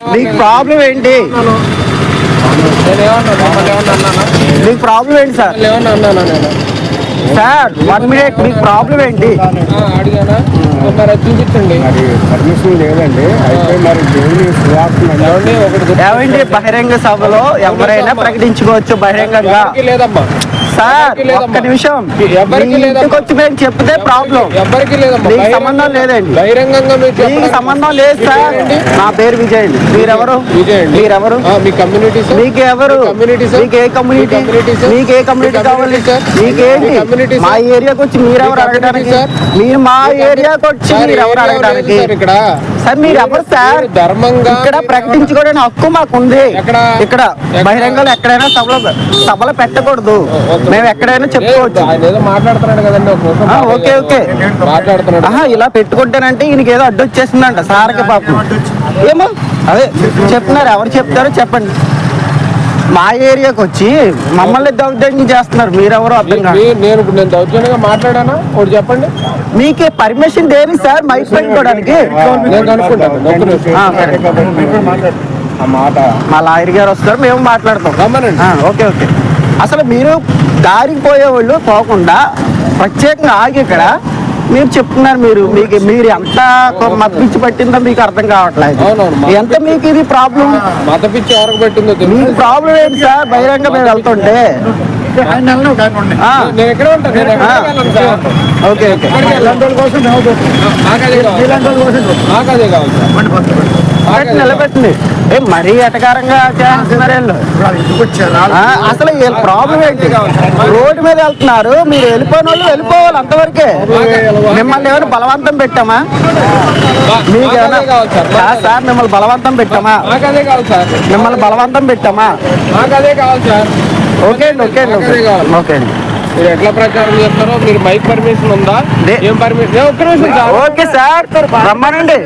మీకు ప్రాబ్లం ఏంటి? మీకు ప్రాబ్లం ఏంటి సార్ సార్ వన్ మినిట్ మీకు ప్రాబ్లం ఏంటి? అది లేదండి అయితే మరి ఏమండి ఒకటి బహిరంగ సభలో ఎవరైనా ప్రకటించుకోవచ్చు బహిరంగంగా? లేదమ్మా సార్. ఒక్క నిమిషం. ఇంటికి మేము చెప్తే ప్రాబ్లం. మీకు సంబంధం లేదండి. బహిరంగంగా మీకు సంబంధం లేదు సార్? నా పేరు విజయ్ అండి. మీరెవరు. మీరెవరు? మీ కమ్యూనిటీ మీకు ఎవరు? మీకు ఏ కమ్యూనిటీ మీకు ఏ కమ్యూనిటీ కావాలి? మీకేంటి మీ ఏరియాకి వచ్చి మీరెవరు అడగడానికి? మీరు మా ఏరియాకి వచ్చి సార్, మీరు ఎవరు ఏరియా లేదు అడగడానికి? ఇక్కడ. సార్ మీరు ఎవరు సార్? ధర్మంగా ఇక్కడ ప్రకటించుకోవడానికి హక్కు మాకు ఉంది ఎక్కడ? ఇక్కడ? బహిరంగంలో ఎక్కడైనా సభలో సభలో పెట్టకూడదు. మేము ఎక్కడైనా చెప్పుకోవచ్చు. Okay, okay. మాట్లాడుతున్నాడు. ఆహా ఇలా పెట్టుకుంటేనంటే ఈయనకి ఏదో అడ్డు వచ్చేసిందంట సార్కి పాపం. ఏమో అదే చెప్తున్నారు ఎవరు చెప్తారో చెప్పండి. మా ఏరియాకి వచ్చి మమ్మల్ని దౌర్జన్యం చేస్తున్నారు మీరెవరో అర్థం కాదు నేను ఇప్పుడు నేను దౌర్జన్యంగా మాట్లాడానా? ఒకటి చెప్పండి. మీకు పర్మిషన్ దేని సార్? మైక్ పెట్టుకోవడానికి మా లాయర్ గారు వస్తారు మేము మాట్లాడతాం. Okay okay. అసలు మీరు దారికి పోయేవాళ్ళు పోకుండా ప్రత్యేకంగా ఆగి ఇక్కడ. మీరు చెప్తున్నారు మీరు మీకు మీరు ఎంత మత పిచ్చి పట్టిందో మీకు అర్థం కావట్లేదు. ఎంత మీకు ఇది ప్రాబ్లం మత పిచ్చి ఎవరికి పెట్టిందో మీకు ప్రాబ్లం ఏంటి సార్? బహిరంగ మేము వెళ్తుంటే. ఓకే. నిలబెట్టండి. ఏ మరీ ఎటకారంగా చేస్తున్నారు వీళ్ళు? ఆ, అసలు వీళ్ళ ప్రాబ్లం ఏంటి? రోడ్డు మీద వెళ్తున్నారు. మీరు వెళ్ళిపోయిన వాళ్ళు వెళ్ళిపోవాలి అంతవరకే. మిమ్మల్ని ఏమైనా బలవంతం పెట్టామా? మీకు సార్. మిమ్మల్ని బలవంతం పెట్టామా? మిమ్మల్ని బలవంతం పెట్టామా? నాకు అదే కావాలి సార్. ఓకే అండి ఓకే అండి ఓకే అండి. మీరు ఎట్లా ప్రచారం చేస్తారో మీరు మైక్ పర్మిషన్ ఉందా? ఏం పర్మిషన్? ఒక్క నిమిషం ఓకే సార్ రమ్మనండి.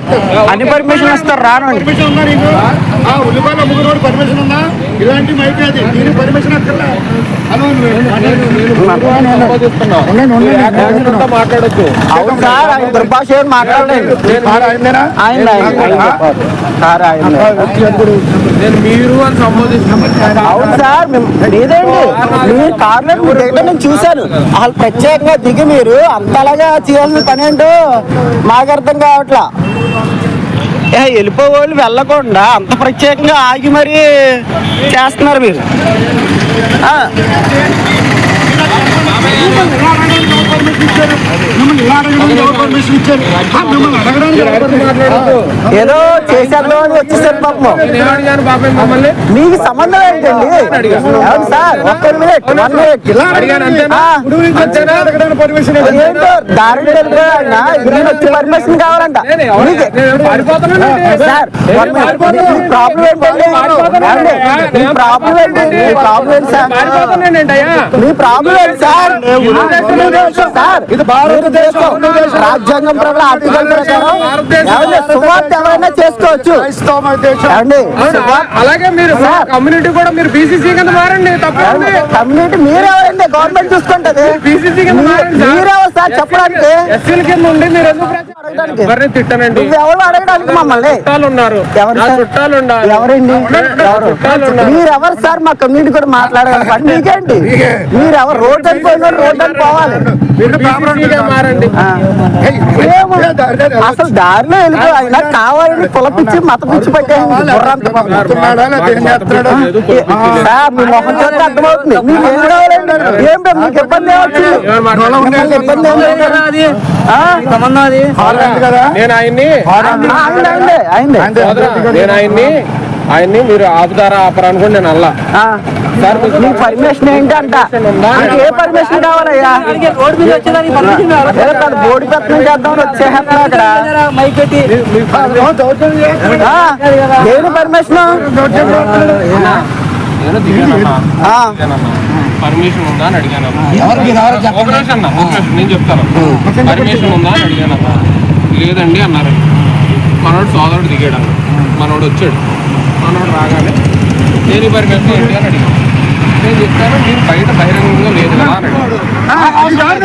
అన్ని పర్మిషన్ ఇస్తారు రానండి. ఆ ఉల్లిపాయల ముగ్గురు కూడా పర్మిషన్ ఉందా ఇలాంటి మైక్ అది. దీనికి పర్మిషన్ అక్కర్లే? హలో సంబోధిస్తున్నా. మీరు యాక్షన్ అంతా మాట్లాడొచ్చు అవును సార్ ఆయన దుర్భాష ఏం మాట్లాడలేదు. ఆయనదేనా ఆయన ఆయన సార్ ఆయన నేను మీరు అని సంబోధిస్తున్నాను అవును సార్ మేము లేదండి. మీ కార్లో మీరు దిగడం నేను చూశాను. వాళ్ళు ప్రత్యేకంగా దిగి మీరు. అంతలాగా చేయాల్సిన పని ఏంటో మాకు అర్థం కావట్లా. ఏ వెళ్ళిపోవాలి వెళ్ళకుండా అంత ప్రత్యేకంగా ఆగి మరీ చేస్తున్నారు మీరు ఆ, మిమ్మల్ని ఇలా అడగడానికి ఎవరు పర్మిషన్ ఇచ్చారు ఆ, మిమ్మల్ని అడగడానికి ఎవరు permission మాట్లాడొద్దు ఏదో చేసేద్దాం అని వచ్చేసారు పాపం. మీకు సంబంధం ఏంటండి? అవును సార్ ఒక్క మినిట్ వన్ మినిట్ ఏంటో వచ్చి పర్మిషన్ కావాలంట. సార్ ప్రాబ్లం ఏంటండి? మీ ప్రాబ్లం ఏంటి? మీ ప్రాబ్లం ఏంటి సార్? మీ ప్రాబ్లం ఏంటి సార్? సార్. ఇది భారతదేశం రాజ్యాంగం ప్రకారం ఆర్టికల్ ప్రకారం? సువార్త ఎవరైనా చేసుకోవచ్చు. అలాగే మీరు. కమ్యూనిటీ కూడా మీరు బీసీసీ కింద మారండి కమ్యూనిటీ మీరెవరండి గవర్నమెంట్ చూసుకుంటది. బీసీసీ కింద. మీరెవరు సార్. చెప్పడానికి. ఎస్సీల కింద ఉండి మీరు. ఎవరిని తిట్టనండి? ఎవరు అడగడానికి మమ్మల్ని? ఉన్నారు? చుట్టాలు ఎవరండి? మీరు ఎవరు? సార్ మా కమ్యూనిటీ కూడా మాట్లాడాలి పని మీకేంటి? మీరు ఎవరు రోడ్ అని పోయిన రోడ్ అని పోవాలి. అసలు దారిలో వెళ్ళిపో ఆయన కావాలని కులపిచ్చి మత పిచ్చి మీ మొహం చూస్తే అర్థమవుతుంది. మీకు ఏం కావాలండి ఏం బే, మీకు ఇబ్బంది ఇబ్బంది సంబంధం అది ఆయన్ని నేను ఆయన్ని ఆయన్ని మీరు ఆపుతారా ఆపరా అనుకోండి నేను అల్లా. ఆ. సార్ మీకు నీ పర్మిషన్ ఏ పర్మిషన్ కావాలయ్యా? రోడ్ మీద వచ్చేదానికి పర్మిషన్ బోర్డు చేద్దాం వచ్చేస్తున్నా అక్కడ ఉందా అని అడిగాను నేను చెప్తాను. పర్మిషన్ ఉందా అని అడిగాను. లేదండి అన్నారు. మనోడు సోదరుడు దిగాడు అన్న. మనోడు వచ్చాడు మనోడు రాగానే దేని పర్మిషన్ ఏంటి అని అడిగాను నేను చెప్తాను మీరు బయట బహిరంగంగా లేదు కదా అని అడిగాను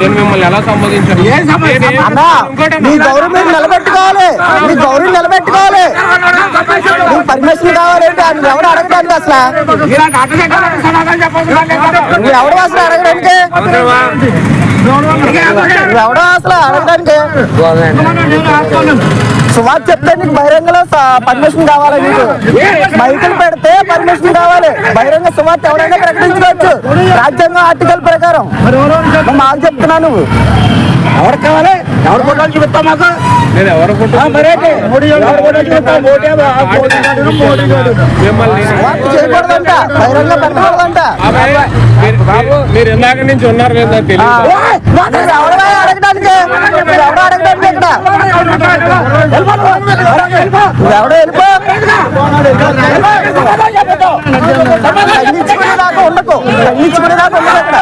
నేను మిమ్మల్ని ఎలా సంబోధించాను? గౌరవం నిలబెట్టుకోవాలి. మీ గౌరవం నిలబెట్టుకోవాలి. పర్మిషన్ కావాలంటే అది అడగడానికి అసలు? నువ్వు ఎవడు అసలు అడగడానికి? ఎవడో అసలు అడగడానికి? సుమారు చెప్తే నీకు బహిరంగలో పర్మిషన్ కావాలి నీకు. మైకులు పెడితే పర్మిషన్ కావాలి. బహిరంగ సుమార్తె ఎవరైనా ప్రకటించుకోవచ్చు. రాజ్యాంగం ఆర్టికల్ ప్రకారం. మరి మాకు చెప్తున్నా నువ్వు. ఎవరు కావాలి? ఎవరు ఫోటోలు చూపిస్తావు మాకు? నేను ఎవరు ఫోటో మరేంటి? మోడీ మోడీ బహిరంగ పెట్టకూడదంట. మీరు- ఇందాక నుంచి ఉన్నారు లేదా తెలియదు అడగడానికి? ఎవరు అడగడానికి ఇక్కడ? ఎవడో వెళ్ళిపో. ఖండించుకునే దాకా ఉండకు ఖండించుకునే దాకా ఉండదు ఇక్కడ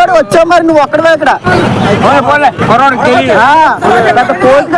నువ్వు వచ్చావు? మరి నువ్వు ఒక్కడవే ఇక్కడ? పోటు